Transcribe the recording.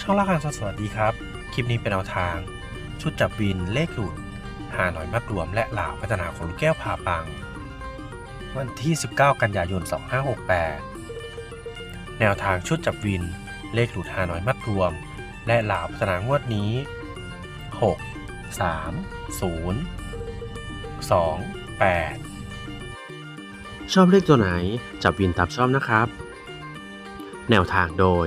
ช่องละครสวัสดีครับ คลิปนี้เป็นแนวทาง ชุดจับวินเลขหลุดหาหน่อยมัดรวมและหลาวพัฒนาของลูกแก้วพาปัง วันที่ 19 กันยายน 2568 แนวทางชุดจับวินเลขหลุดหาหน่อยมัดรวม และหลาวพัฒนางวดนี้ 6 3 0 2 8ชอบเลขตัวไหน จับวินตามชอบนะครับ แนวทางโดย